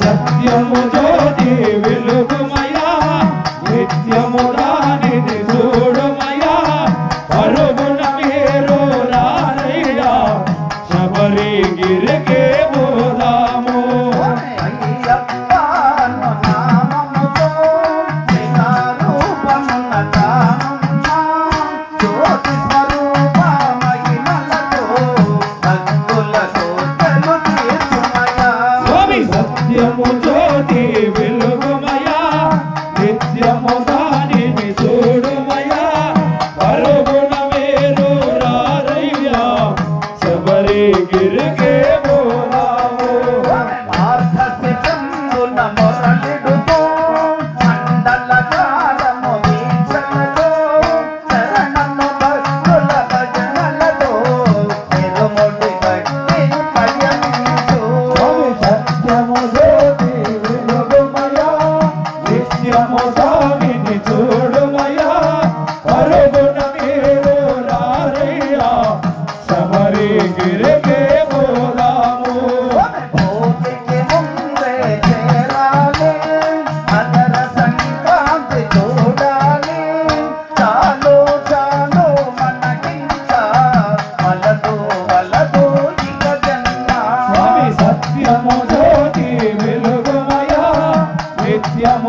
సత్యము జ్యోతి వెలుగుమయా నిత్యముదా నిత్యము జ్యోతి వెలుగుమయా నిత్యము దానిని చూడుమయా. పరుగుణ మేరు రారయ్యా శబరి గిరికి